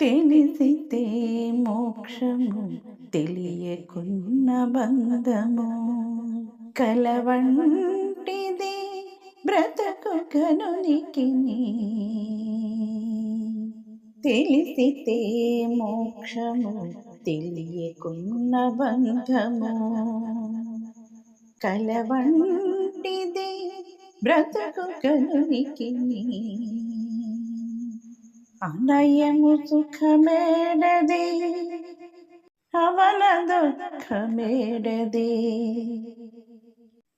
తెలిసితే మోక్షము తెలియకున్న బంధము. కలవంటిది బ్రతకు కనునికి తెలిసితే మోక్షము తెలియకున్న బంధము. కలవంటిది బ్రతకు కనునికి అనయము సుఖమేడది అవన దుఃఖమేడది.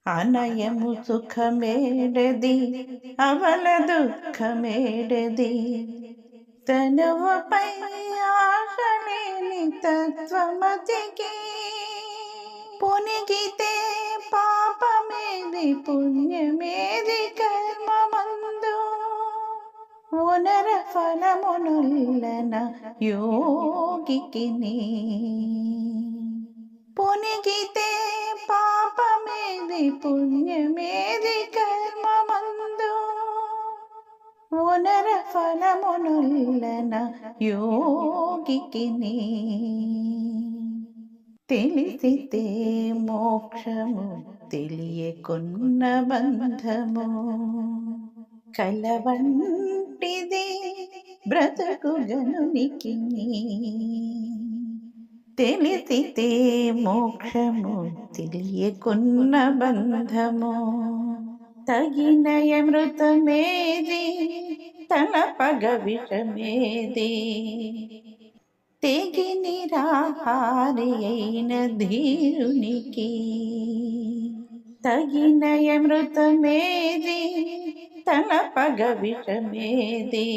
అనయము సుఖమేడది అవల దుఃఖమేడది. తనువుపై ఆశలేని తత్వమతికి పునిగితే పాపమేది పుణ్యమేది కదా ఉనర ఫలమునుల్లన యోగికి పొనిగితే పాపమేది పుణ్యమేది కర్మమందు. ఉనర ఫలమునుల్లన యోగికి తెలిసితే మోక్షము తెలియకున్న బంధము. కలవంటిదే బ్రతుకు జనునికి. తెలిసితే మోక్షము తెలియకున్న బంధము. తగిన అమృతమేది తలపగ విషమేది. తెగి నిరాహారి అయిన ధీరునికి. తగిన అమృతమేది తలపగ విషమేది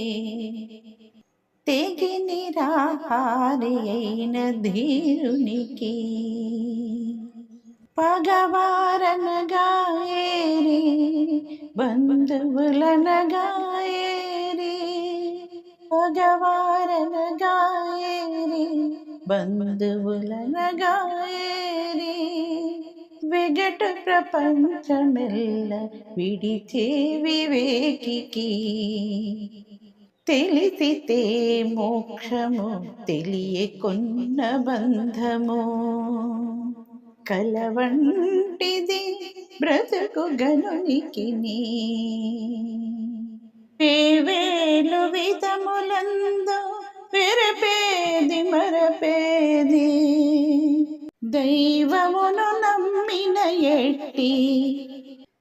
తెగి నిరాహారి అయిన ధీరునికి పగవారనగాయేరి బంధువులనగాయేరి పగవారనగాయేరి బంధువులనగాయేరి వెగటు ప్రపంచమెల్ల విడిచే వివేకికి. తెలిసితే మోక్షము తెలియకున్న బంధము. కలవంటిది బ్రతుకు గనునికి వేలు విధములందు విరపేది మరపేది. దైవమును నమ్మిన ఎట్టి.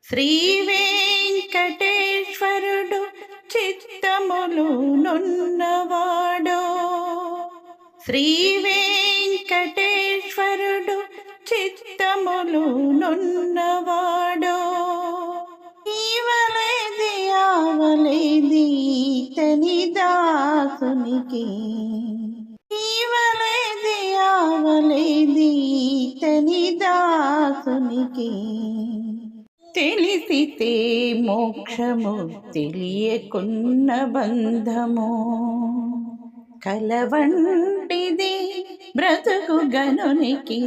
శ్రీ వెంకటేశ్వరుడు చిత్తములు నున్నవాడో. శ్రీ వెంకటేశ్వరుడు చిత్తములు నున్నవాడో. ఈవలేది ఆవలేది తని దాసునికి. ఈవలేది ఆవలేది తని దా దాసునికి. తెలిసితే మోక్షము తెలియకున్న బంధము. కలవంటిది బ్రతుకు గనునికి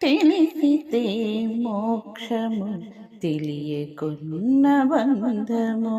తెలిసితే మోక్షము తెలియకున్న బంధము.